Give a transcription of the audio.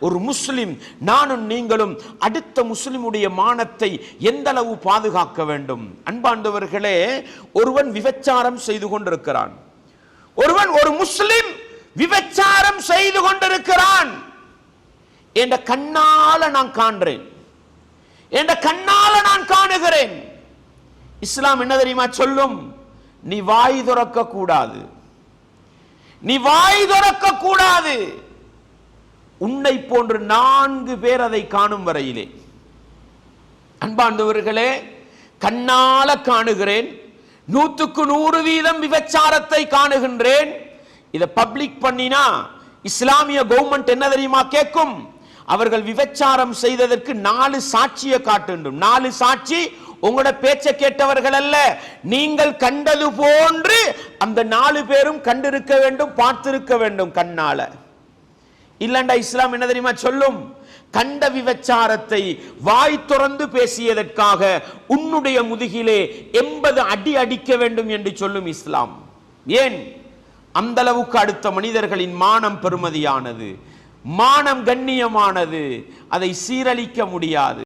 ஒரு முஸ்லிம் நானும் நீங்களும் அடுத்த முஸ்லிமுடைய மானத்தை எந்த அளவு பாதுகாக்க வேண்டும்? அன்பாண்டவர்களே ஒருவன் விபச்சாரம் செய்து கொண்டிருக்கிறான். ஒருவன் ஒரு முஸ்லிம் விபச்சாரம் செய்து கொண்டிருக்கிறான். என்ற கண்ணால நான் காண்றேன். என்ற கண்ணால நான் காணுகிறேன். இஸ்லாம் என்ன தெரியுமா சொல்லும்? நீ வாய் துறக்க கூடாது நீ வாய் துறக்க கூடாது உன்னை போன்று நான்கு பேர் அதை காணும் வரையிலே. அன்பாண்டவர்களே கண்ணால காணுகிறேன் நூற்றுக்கு நூறு வீதம் விபச்சாரத்தை காணுகின்றேன். இதை பப்ளிக் பண்ணினா இஸ்லாமிய கவர்மெண்ட் என்ன தெரியுமா கேட்கும்? அவர்கள் விபச்சாரம் செய்ததற்கு நாலு சாட்சியை காட்டுண்டும் நாலு சாட்சி உங்களோட பேச்சை கேட்டவர்கள் அல்ல நீங்கள் கண்டது போன்று அந்த நாலு பேரும் கண்டிருக்க வேண்டும் பார்த்திருக்க வேண்டும் கண்ணால. இல்லண்டா இஸ்லாம் என்ன தெரியுமா சொல்லும்? கண்ட விபச்சாரத்தை வாய் துறந்து பேசியதற்காக உன்னுடைய முதுகிலே எண்பது அடி அடிக்க வேண்டும் என்று சொல்லும் இஸ்லாம். ஏன்? அந்த அளவுக்கு அடுத்த மனிதர்களின் மானம் பெருமதியானது மானம் கண்ணியமானது. அதை சீரழிக்க முடியாது.